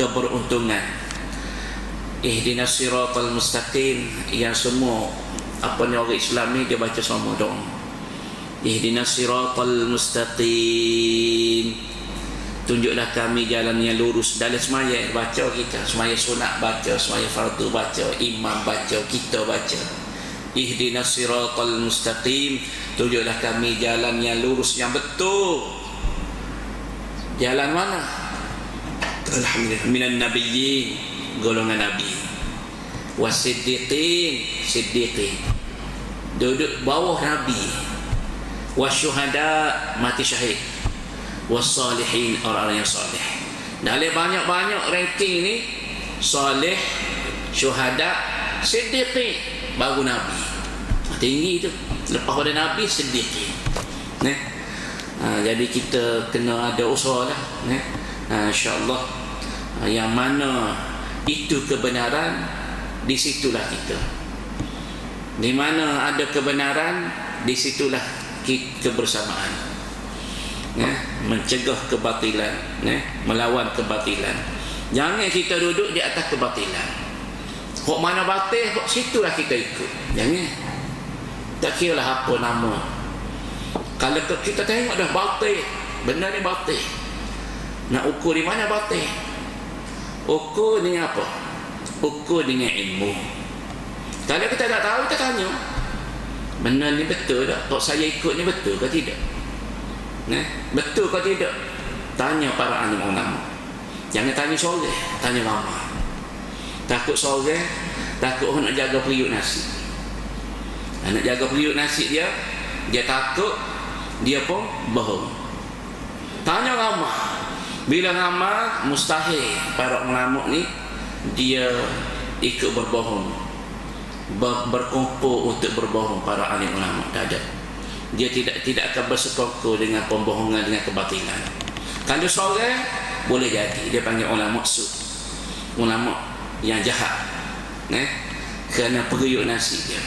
keberuntungan ihdinas siratal mustaqim. Yang semua apa ni orang Islam ni dia baca semua doa. Ihdinas siratal mustaqim. Tunjuklah kami jalan yang lurus. Dalam semaya baca kita. Semaya sunat baca semaya fardu baca imam baca kita baca. Ihdinas siratal mustaqim. Tunjuklah kami jalan yang lurus yang betul. Jalan mana alhamdulillah. Minan nabiyyin golongan nabi. Wasiddiqin siddiqin duduk bawah nabi. Wasyuhada mati syahid. Wasalihin orang-orang yang salih. Dalam banyak-banyak ranking ni salih syuhada siddiqin baru nabi. Tinggi tu. Lepas pada nabi siddiqin. Ne ha, jadi kita kena ada usaha lah ne ha, insyaallah. Ha, yang mana itu kebenaran di situlah kita. Di mana ada kebenaran di situlah kebersamaan. Ya mencegah kebatilan ya melawan kebatilan. Jangan kita duduk di atas kebatilan. Kok mana batil kok situlah kita ikut. Jangan. Tak kira lah apa nama. Kalau kita tengok dah batil benar ni batil nak ukur di mana batil ukur dengan apa? Ukur dengan ilmu. Kalau kita tak tahu kita tanya. Benar ni betul tak? Kok saya ikut ni betul ke tidak? Nah, betul ke tidak? Tanya para alim ulama. Jangan tanya sore tanya lama takut sore takut orang nak jaga periuk nasi. Nak jaga periuk nasi dia dia takut dia pun bohong. Tanya lama bila lama mustahil. Para ulama ni dia ikut berbohong. Ber, berkumpul untuk berbohong para alim ulama tak ada dia tidak tidak akan bersekongkol dengan pembohongan dengan kebatilan. Kalau sore boleh jadi. Dia panggil ulama maksud ulama yang jahat. Eh? kerana periuk nasi dia